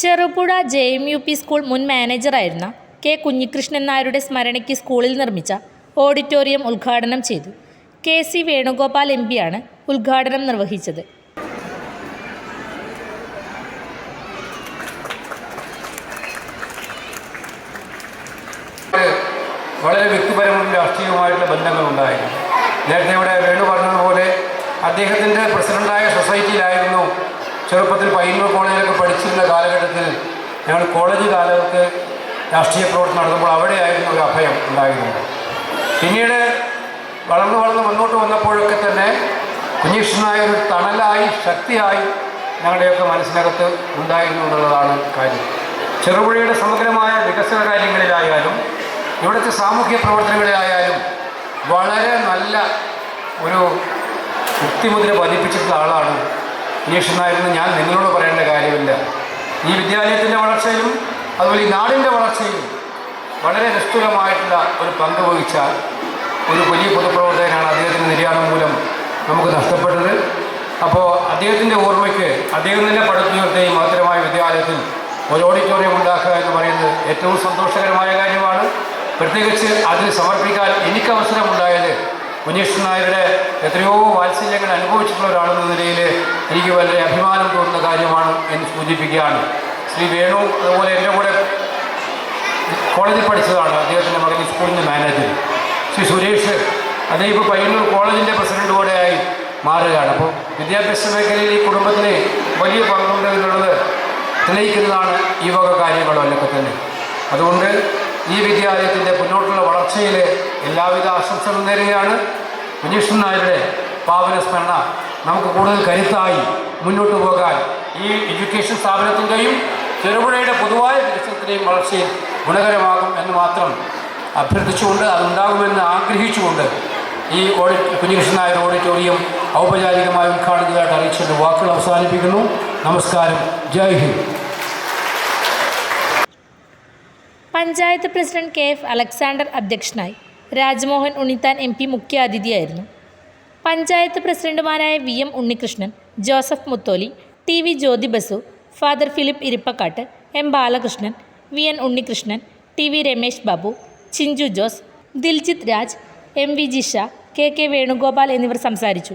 Cherupuzha J M U P school മുൻ മാനേജറായിരുന്ന K Kunhikrishnan നായരുടെ സ്മരണയ്ക്ക് സ്കൂളിൽ നിർമ്മിച്ച ഓഡിറ്റോറിയം ഉദ്ഘാടനം ചെയ്തു. കെ സി വേണുഗോപാൽ എം പിയാണ് ഉദ്ഘാടനം നിർവഹിച്ചത്. വളരെ വ്യക്തിപരവും രാഷ്ട്രീയവുമായിട്ടുള്ള ബന്ധങ്ങളുണ്ടായിരുന്നു. നേരത്തെ ഇവിടെ വേണു പറഞ്ഞതുപോലെ അദ്ദേഹത്തിന്റെ പ്രസിഡന്റായ സൊസൈറ്റിയിലായിരുന്നു ചെറുപ്പത്തിൽ പയ്യന്നൂർ കോളേജിലൊക്കെ പഠിച്ചിരുന്ന കാലഘട്ടത്തിൽ ഞങ്ങൾ കോളേജ് കാലത്ത് രാഷ്ട്രീയ പ്രവർത്തനം നടത്തുമ്പോൾ അവിടെയായിരുന്നു ഒരു അഭയം ഉണ്ടായിരുന്നത്. പിന്നീട് വളർന്നു വളർന്ന് മുന്നോട്ട് വന്നപ്പോഴൊക്കെ തന്നെ കുഞ്ഞീഷ്ണനായ ഒരു തണലായി ശക്തിയായി ഞങ്ങളുടെയൊക്കെ മനസ്സിനകത്ത് ഉണ്ടായിരുന്നു എന്നുള്ളതാണ് കാര്യം. ചെറുപുഴയുടെ സമഗ്രമായ വികസന കാര്യങ്ങളിലായാലും ഇവിടുത്തെ സാമൂഹ്യ പ്രവർത്തനങ്ങളിലായാലും വളരെ നല്ല ഒരു വ്യക്തിമുദ്ര പതിപ്പിച്ചിട്ടുള്ള ആളാണ് നായരെന്ന് ഞാൻ. നിങ്ങളോട് പറയേണ്ട കാര്യമില്ല. ഈ വിദ്യാലയത്തിന്റെ വളർച്ചയിലും അതുപോലെ ഈ നാടിന്റെ വളർച്ചയിലും വളരെ നിഷ്ഠുരമായിട്ടുള്ള ഒരു പങ്ക് വഹിച്ച ഒരു വലിയ പൊതുപ്രവർത്തകനാണ് അദ്ദേഹത്തിന്റെ നിര്യാണം മൂലം നമുക്ക് നഷ്ടപ്പെട്ടത്. അപ്പോൾ അദ്ദേഹത്തിന്റെ ഓർമ്മയ്ക്ക് അദ്ദേഹം തന്നെ പടുത്തുയർത്തിയ ഈ മഹത്തരമായ വിദ്യാലയത്തിൽ ഒരു ഓഡിറ്റോറിയം ഉണ്ടാക്കുക എന്ന് പറയുന്നത് ഏറ്റവും സന്തോഷകരമായ കാര്യമാണ്. പ്രത്യേകിച്ച് അതിന് സമർപ്പിക്കാൻ എനിക്ക് അവസരമുണ്ടായത് നായരുടെ എത്രയോ വാത്സല്യങ്ങൾ അനുഭവിച്ചിട്ടുള്ള ഒരാളെന്ന നിലയിൽ എനിക്ക് വളരെ അഭിമാനം തോന്നുന്ന കാര്യമാണ് എന്ന് സൂചിപ്പിക്കുകയാണ്. ശ്രീ വേണു അതുപോലെ എന്റെ കൂടെ കോളേജിൽ പഠിച്ചതാണ്. അദ്ദേഹത്തിന്റെ മകൻ സ്കൂളിന്റെ മാനേജർ. ശ്രീ സുരേഷ് അദ്ദേഹം ഇപ്പോൾ പയ്യന്നൂർ കോളേജിന്റെ പ്രസിഡന്റ് കൂടെയായി മാറുകയാണ്. അപ്പോൾ വിദ്യാഭ്യാസ മേഖലയിൽ ഈ കുടുംബത്തിന് വലിയ പങ്കുണ്ട് എന്നുള്ളത് തെളിയിക്കുന്നതാണ് ഈ വക കാര്യങ്ങളൊക്കെ തന്നെ. അതുകൊണ്ട് ഈ വിദ്യാലയത്തിന്റെ മുന്നോട്ടുള്ള വളർച്ചയിലെ എല്ലാവിധ ആശംസകളും നേരുകയാണ്. കുഞ്ഞീഷ്ണൻ നായരുടെ പാവന സ്മരണ നമുക്ക് കൂടുതൽ കരുത്തായി മുന്നോട്ട് പോകാൻ ഈ എഡ്യൂക്കേഷൻ സ്ഥാപനത്തിന്റെയും ചെറുപുഴയുടെ പൊതുവായ വികസനത്തിന്റെയും വളർച്ചയിൽ ഗുണകരമാകും എന്ന് മാത്രം അഭ്യർത്ഥിച്ചുകൊണ്ട് അതുണ്ടാകുമെന്ന് ആഗ്രഹിച്ചുകൊണ്ട് ഈ ഓഡിറ്റ് കുഞ്ഞികൃഷ്ണൻ നായർ ഓഡിറ്റോറിയം ഔപചാരികമായി ഉദ്ഘാടനത്തിലായിട്ട് അറിയിച്ചുകൊണ്ട് വാക്കുകൾ അവസാനിപ്പിക്കുന്നു. നമസ്കാരം. Jai Hind. Panchayat president K F Alexander അധ്യക്ഷനായി രാജ്മോഹൻ ഉണ്ണിത്താൻ എം പി മുഖ്യാതിഥിയായിരുന്നു പഞ്ചായത്ത് പ്രസിഡന്റുമാരായ V M Unnikrishnan Joseph Mutholi T V Jyothi Basu father Philip Irippakkattu M Balakrishnan V N Unnikrishnan T V Ramesh Babu Chinchu Jose Diljith Raj M V Jisha K K Venugopal എന്നിവർ സംസാരിച്ചു.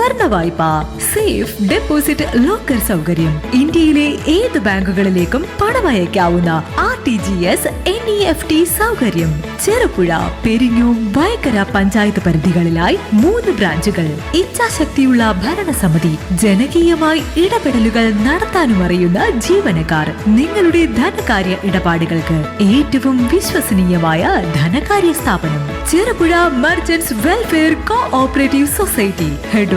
സ്വർണ വായ്പ safe deposit locker സൗകര്യം. ഇന്ത്യയിലെ ഏത് ബാങ്കുകളിലേക്കും പണം അയക്കാവുന്ന R T G S N E F T സൗകര്യം. ചെറുപുഴ പെരിഞ്ഞൂം വയക്കര പഞ്ചായത്ത് പരിധികളിലായി മൂന്ന് ബ്രാഞ്ചുകൾ. ഇച്ഛാശക്തിയുള്ള ഭരണസമിതി ജനകീയമായി ഇടപെടലുകൾ നടത്താനും അറിയുന്ന ജീവനക്കാർ. നിങ്ങളുടെ ധനകാര്യ ഇടപാടുകൾക്ക് ഏറ്റവും വിശ്വസനീയമായ ധനകാര്യ സ്ഥാപനം. Cherupuzha merchants welfare co operative society head